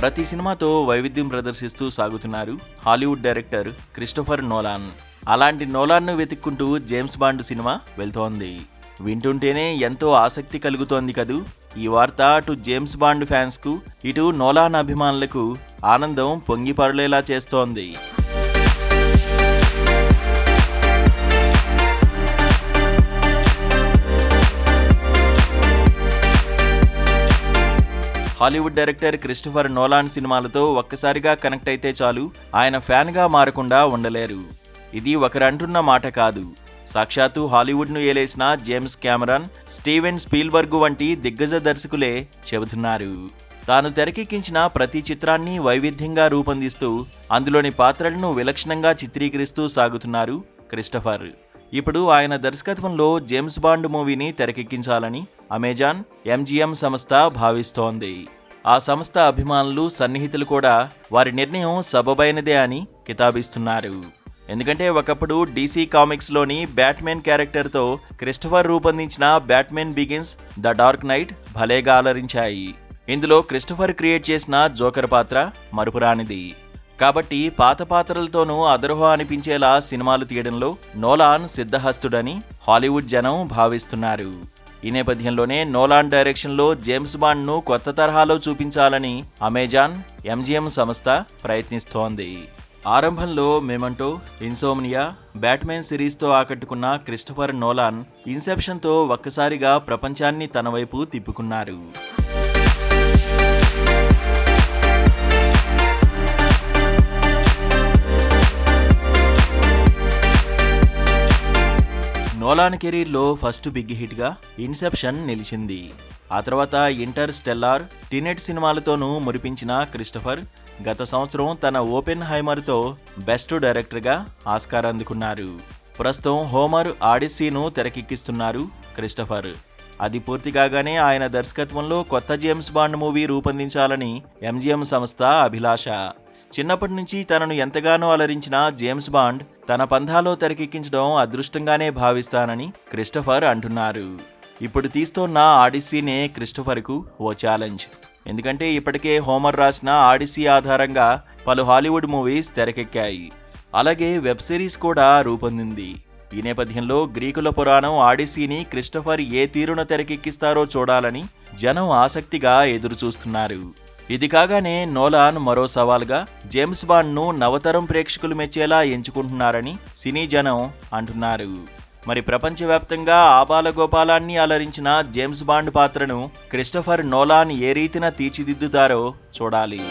ప్రతి సినిమాతో వైవిధ్యం ప్రదర్శిస్తూ సాగుతున్నారు హాలీవుడ్ డైరెక్టర్ క్రిస్టోఫర్ నోలాన్. అలాంటి నోలాన్ను వెతుక్కుంటూ జేమ్స్ బాండ్ సినిమా వెళ్తోంది. వింటుంటేనే ఎంతో ఆసక్తి కలుగుతోంది కదూ? ఈ వార్త అటు జేమ్స్ బాండ్ ఫ్యాన్స్కు ఇటు నోలాన్ అభిమానులకు ఆనందం పొంగిపరలేలా చేస్తోంది. హాలీవుడ్ డైరెక్టర్ క్రిస్టఫర్ నోలాన్ సినిమాలతో ఒక్కసారిగా కనెక్ట్ అయితే చాలు. ఆయన ఫ్యాన్గా మారకుండా ఉండలేరు. ఇది ఒకరంటున్న మాట కాదు. సాక్షాత్తు హాలీవుడ్ను ఏలేసిన జేమ్స్ కెమెరాన్ స్టీవెన్ స్పీల్బర్గ్ వంటి దిగ్గజ దర్శకులే చెబుతున్నారు. తాను తెరకెక్కించిన ప్రతి చిత్రాన్ని వైవిధ్యంగా రూపొందిస్తూ అందులోని పాత్రలను విలక్షణంగా చిత్రీకరిస్తూ సాగుతున్నారు క్రిస్టఫర్. ఇప్పుడు ఆయన దర్శకత్వంలో జేమ్స్ బాండ్ మూవీని తెరకెక్కించాలని అమెజాన్ ఎంజీఎం సంస్థ భావిస్తోంది. ఆ సంస్థ అభిమానులు సన్నిహితులు కూడా వారి నిర్ణయం సబబైనదే అని కితాబిస్తున్నారు. ఎందుకంటే ఒకప్పుడు డీసీ కామిక్స్లోని బ్యాట్మెన్ క్యారెక్టర్తో క్రిస్టఫర్ రూపొందించిన Batman Begins the Dark Knight భలేగా అలరించాయి. ఇందులో క్రిస్టఫర్ క్రియేట్ చేసిన జోకర్ పాత్ర మరుపురానిది కాబట్టి పాత పాత్రలతోనూ అదర్హ అనిపించేలా సినిమాలు తీయడంలో నోలాన్ సిద్ధహస్తుడని హాలీవుడ్ జనం భావిస్తున్నారు. ఈ నేపథ్యంలోనే నోలాన్ డైరెక్షన్లో జేమ్స్ బాండ్ను కొత్త తరహాలో చూపించాలని అమెజాన్ ఎంజిఎం సంస్థ ప్రయత్నిస్తోంది. ఆరంభంలో మెమంటో ఇన్సోమ్నియా బ్యాట్మెన్ సిరీస్తో ఆకట్టుకున్న క్రిస్టఫర్ నోలాన్ ఇన్సెప్షన్తో ఒక్కసారిగా ప్రపంచాన్ని తన వైపు తిప్పుకున్నారు. నోలాన్ కెరీర్లో ఫస్ట్ బిగ్ హిట్గా ఇన్సెప్షన్ నిలిచింది. ఆ తర్వాత ఇంటర్ స్టెల్లార్ టినెట్ సినిమాలతోనూ మురిపించిన క్రిస్టఫర్ గత సంవత్సరం తన ఓపెన్ హైమర్తో బెస్ట్ డైరెక్టర్గా ఆస్కార్ అందుకున్నారు. ప్రస్తుతం హోమర్ ఆడిస్సీను తెరకెక్కిస్తున్నారు క్రిస్టఫర్. అది పూర్తి కాగానే ఆయన దర్శకత్వంలో కొత్త జేమ్స్ బాండ్ మూవీ రూపొందించాలని ఎంజిఎం సంస్థ అభిలాష. చిన్నప్పటి నుంచి తనను ఎంతగానో అలరించిన జేమ్స్ బాండ్ తన పంథాలో తెరకెక్కించడం అదృష్టంగానే భావిస్తానని క్రిస్టఫర్ అంటున్నారు. ఇప్పుడు తీస్తోన్న ఆడిస్సీనే క్రిస్టఫర్కు ఓ ఛాలెంజ్. ఎందుకంటే ఇప్పటికే హోమర్ రాసిన ఆడిస్సీ ఆధారంగా పలు హాలీవుడ్ మూవీస్ తెరకెక్కాయి. అలాగే వెబ్ సిరీస్ కూడా రూపొందింది. ఈ నేపథ్యంలో గ్రీకుల పురాణం ఆడిసీని క్రిస్టఫర్ ఏ తీరున తెరకెక్కిస్తారో చూడాలని జనం ఆసక్తిగా ఎదురుచూస్తున్నారు. ఇది కాగానే నోలాన్ మరో సవాల్గా జేమ్స్ బాండ్ను నవతరం ప్రేక్షకులు మెచ్చేలా ఎంచుకుంటున్నారని సినీ జనం అంటున్నారు. మరి ప్రపంచవ్యాప్తంగా ఆబాల గోపాలాన్ని అలరించిన జేమ్స్ బాండ్ పాత్రను క్రిస్టఫర్ నోలాన్ ఏ రీతిన తీర్చిదిద్దుతారో చూడాలి.